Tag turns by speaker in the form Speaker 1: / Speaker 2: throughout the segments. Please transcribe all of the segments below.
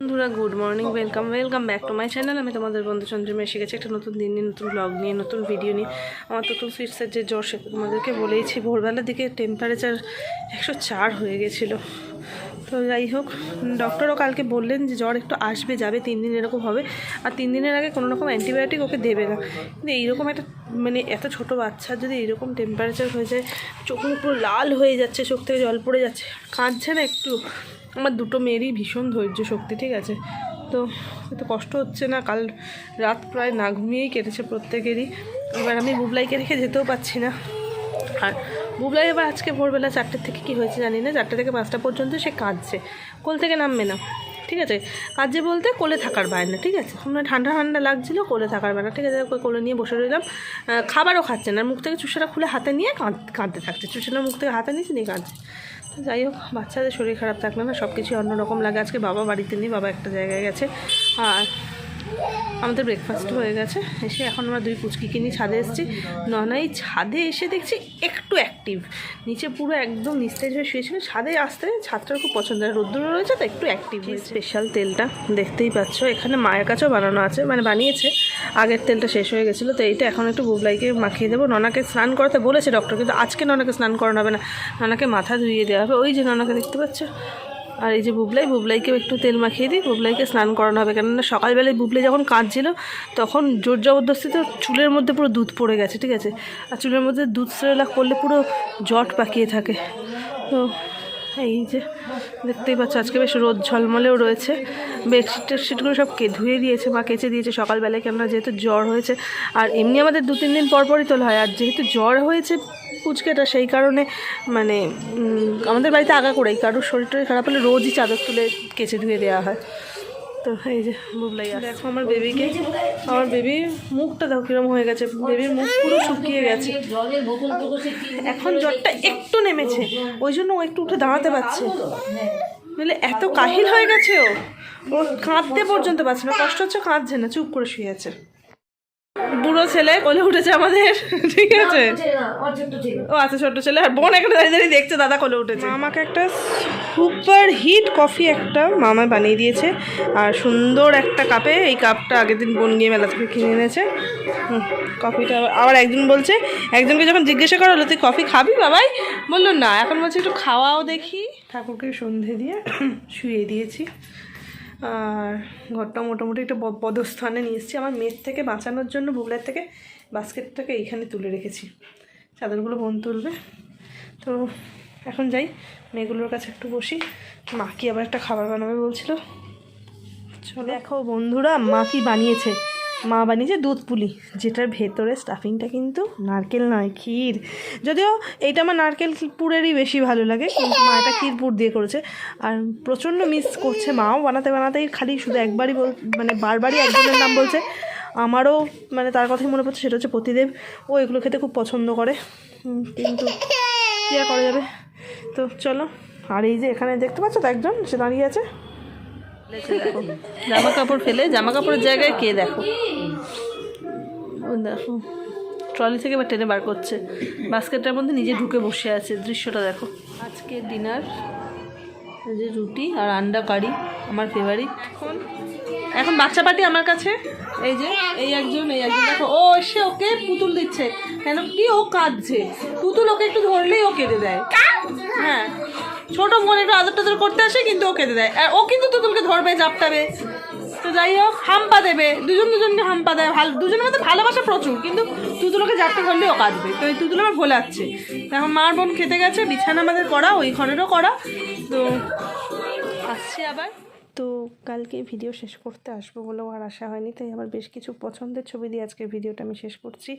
Speaker 1: বন্ধুরা good morning welcome welcome back to my channel আমি তোমাদের বন্ধু চন্দ্রমে এসে গেছি একটা নতুন দিন নিয়ে, নতুন ব্লগ নিয়ে, নতুন ভিডিও নিয়ে। আমার তো ফিটসের যে জ্বর, সে তোমাদেরকে বলেইছি, ভোরবেলার দিকে টেম্পারেচার একশো চার হয়ে গেছিল। তো যাই হোক ডক্টরও কালকে বললেন যে জ্বর একটু আসবে, যাবে, তিন দিন এরকম হবে। আর তিন দিনের আগে কোনো রকম অ্যান্টিবায়োটিক ওকে দেবে না। কিন্তু এইরকম একটা মানে এত ছোট বাচ্চার যদি এরকম টেম্পারেচার হয়ে যায়, চোখ পুরো লাল হয়ে যাচ্ছে, চোখ থেকে জল পড়ে যাচ্ছে, কাঁদছে না একটু। আমার দুটো মেয়েরই ভীষণ ধৈর্য শক্তি, ঠিক আছে? তো এত কষ্ট হচ্ছে না, কাল রাত প্রায় না ঘুমিয়েই কেটেছে প্রত্যেকেরই। এবার আমি বুবলাইকে রেখে যেতেও পারছি না। আর বুবলাই এবার আজকে ভোরবেলা চারটের থেকে কি হয়েছে জানি না, চারটে থেকে পাঁচটা পর্যন্ত সে কাঁদছে। কোল থেকে নামবে না, ঠিক আছে? কাজে বলতে কোলে থাকার বায়না, ঠিক আছে? আমরা ঠান্ডা ঠান্ডা লাগছিল, কোলে থাকার বায়না, ঠিক আছে? কোলে নিয়ে বসে রইলাম। খাবারও খাচ্ছে না মুখ থেকে চুষাটা খুলে হাতে নিয়ে কাঁদ- কাঁদতে থাকছে। চুষাটা মুখ থেকে হাতে নিয়েছে, নিয়ে কাঁদছে। যাই হোক, বাচ্চাদের শরীর খারাপ থাকলে না সব কিছুই অন্যরকম লাগে। আজকে বাবা বাড়িতে নেই, বাবা একটা জায়গায় গেছে। আর আমাদের ব্রেকফাস্ট হয়ে গেছে। এসে এখন আমরা দুই পুচকি কিনি ছাদে এসেছি। ননাই ছাদে এসে দেখছি একটু অ্যাক্টিভ নিচে পুরো একদম নিস্তেজ হয়ে শুয়েছিল। ছাদে আসতে ছাদটার খুব পছন্দ হয় রোদ্দুর রয়েছে তো একটু অ্যাক্টিভ স্পেশাল তেলটা? দেখতেই পাচ্ছ। এখানে মায়ের কাছেও বানানো আছে। মানে বানিয়েছে। আগের তেলটা শেষ হয়ে গেছিল। তো এইটা এখন একটু বুবলাইকে মাখিয়ে দেবো। ননাকে স্নান করাতে বলেছে ডক্টর কিন্তু আজকে ননাকে স্নান করানো হবে না। ননাকে মাথা ধুইয়ে দেওয়া হবে। ওই যে ননাকে দেখতে পাচ্ছ? আর এই যে বুবলাই, বুবলাইকেও একটু তেল মাখিয়ে দিই। বুবলাইকে স্নান করানো হবে। কেননা সকালবেলায় বুবলাই যখন কাঁদছিল, তখন জোর জবরদস্তি তো চুলের মধ্যে পুরো দুধ পড়ে গেছে, ঠিক আছে? আর চুলের মধ্যে দুধ সেরেলা করলে পুরো জট পাকিয়ে থাকে। তো এই যে দেখতেই পাচ্ছ, আজকে বেশ রোদ ঝলমলেও রয়েছে। বেডশিট টেডশিটগুলো সব কে ধুয়ে দিয়েছে বা কেচে দিয়েছে সকালবেলায়, কেননা যেহেতু জ্বর হয়েছে। আর এমনি আমাদের দু তিন দিন পর পরই তোলা হয়। আর যেহেতু জ্বর হয়েছে পুচকেটা সেই কারণে মানে আমাদের বাড়িতে আগা করেই, কারোর শরীর টরীর খারাপ হলে রোজই চাদর তুলে কেচে ধুয়ে দেওয়া হয়। তো এই যে বুবলাই দেখো আমার বেবিকে, আমার বেবির মুখটা দেখো কিরম হয়ে গেছে। বেবির মুখ পুরো শুকিয়ে গেছে। এখন জ্বরটা একটু নেমেছে, ওই জন্য ও একটু উঠে দাঁড়াতে পারছে। বুঝলে এত কাহিল হয়ে গেছে ও। ও কাঁদতে পর্যন্ত পারছে না। কষ্ট হচ্ছে, কাঁদছে না, চুপ করে শুয়ে আছে। বুড়ো ছেলে কোলে উঠেছে আমাদের ঠিক আছে? ও আচ্ছা ছোট্ট ছেলে। আর বোন এখানে দাঁড়িয়ে দাঁড়িয়ে দেখছে দাদা কোলে উঠেছে। আমাকে একটা সুপার হিট কফি একটা মামা বানিয়ে দিয়েছে আর সুন্দর একটা কাপে এই কাপটা আগের দিন বোন গিয়ে মেলা থেকে কিনে এনেছে। হুম, কফিটা আবার- আবার একজন বলছে একজনকে যখন জিজ্ঞাসা করা হলো তুই কফি খাবি বাবাই? বলল না এখন বলছে একটু খাওয়াও দেখি। ঠাকুরকে সন্ধে দিয়ে শুয়ে দিয়েছি। আর ঘরটা মোটামুটি একটা বদস্থানে নিয়ে এসেছি। আমার মেয়ের থেকে বাঁচানোর জন্য বুবলার থেকে বাস্কেটটাকে এইখানে তুলে রেখেছি। চাদরগুলো বোন তুলবে। তো এখন যাই, মেয়েগুলোর কাছে একটু বসি। মা কি আবার একটা খাবার বানাবে বলছিল? চলো। দেখো বন্ধুরা, মা কি বানিয়েছে? মা বানিয়েছে দুধ পুলি, যেটার ভেতরে স্টাফিংটা কিন্তু নারকেল নয়, ক্ষীর। যদিও এইটা আমার নারকেল পুরেরই বেশি ভালো লাগে, কিন্তু মা এটা ক্ষীর পুর দিয়ে করেছে। আর প্রচণ্ড মিস করছে মাও, বানাতে বানাতেই খালি শুধু একবারই বল মানে বারবারই একজনের নাম বলছে। আমারও মানে তার কথাই মনে পড়ছে, সেটা হচ্ছে প্রতিদেব ও এগুলো খেতে খুব পছন্দ করে। কিন্তু কী করা যাবে? তো চলো, আর এই যে এখানে দেখতে পাচ্ছ তো একজন, সে দাঁড়িয়ে আছে। জামা কাপড় ফেলে, জামা কাপড়ের জায়গায় কে দেখো? দেখো, ট্রলি থেকে বা টেনে বার করছে। বাস্কেটটার মধ্যে নিজে ঢুকে বসে আছে, দৃশ্যটা দেখো। আজকে ডিনার যে রুটি আর আন্ডা কারি, আমার ফেভারিট এখন এখন বাচ্চা পাটি আমার কাছে। এই যে, এই একজন এই একজন, দেখো, ও এসে ওকে পুতুল দিচ্ছে। কেন কি ও কাঁদছে। পুতুল ওকে একটু ধরলেই ও কেঁদে দেয়। হ্যাঁ। ছোট বোন একটু আদর টাদর করতে আসে, কিন্তু ও খেতে দেয়। আর ও কিন্তু তুতুলকে ধরবে, জাপটাবে। তো যাই হোক, হাম্পা দেবে। দুজন দুজনকে হাম্পা দেয়। ভালো দুজনের মধ্যে ভালোবাসা প্রচুর, কিন্তু তুতুলোকে জাপটা ধরলে ও কাঁদবে। তো এই তুতুল আমার ভোলাচ্ছে তো এখন মার বোন খেতে গেছে, বিছানা আমাদের করা, ওই ঘরেরও করা। তো আসছি আবার। তো কালকে ভিডিও শেষ করতে আসব বলেও আর আশা হয়নি, তাই আমার বেশ কিছু পছন্দের ছবি দিয়ে আজকে ভিডিওটা আমি শেষ করছি।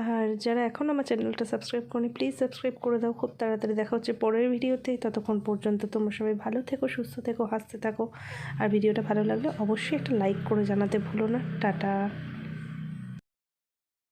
Speaker 1: আর যারা এখন আমার চ্যানেলটা সাবস্ক্রাইব করেনি প্লিজ সাবস্ক্রাইব করে দাও, খুব তাড়াতাড়ি দেখা হচ্ছে পরের ভিডিওতে ততক্ষণ পর্যন্ত তোমরা সবাই ভালো থেকো, সুস্থ থেকো, হাসতে থাকো। আর ভিডিওটা ভালো লাগলে অবশ্যই একটা লাইক করে জানাতে ভুলো না। টাটা।